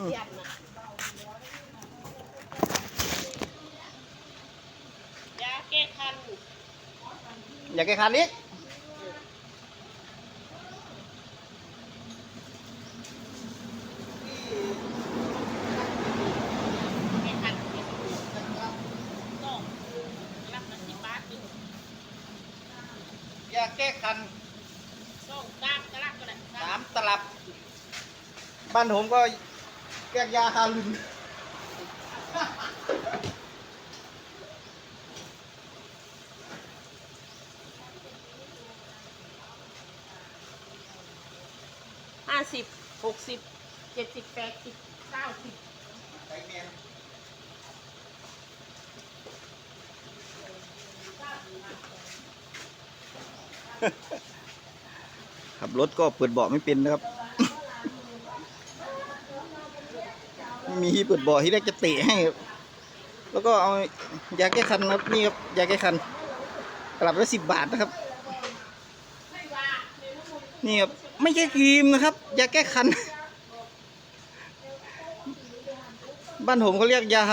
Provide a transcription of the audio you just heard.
เสียนน่ะยาแก้คันอยากแก้คันอีกแก้คันที่สุดต้องรับมาสิบบาทหนึ่งอยากแก้คันต้องตามกระลักก็ได้สามตลับ บ้านผมก็ แก้ยาคาลุนห้าสิบหกสิบเจ็ดสิบแปดสิบเก้าสิบขับรถก็เปิดเบาะไม่เป็นนะครับ มีที่เปิดบ่อที่แรกจะเตะให้ครับแล้วก็เอายาแก้คันครับนี่ครับยาแก้คันกลับละสิบบาทนะครับ นี่ครับไม่ใช่ครีมนะครับยาแก้คัน บ้านผมเขาเรียกยา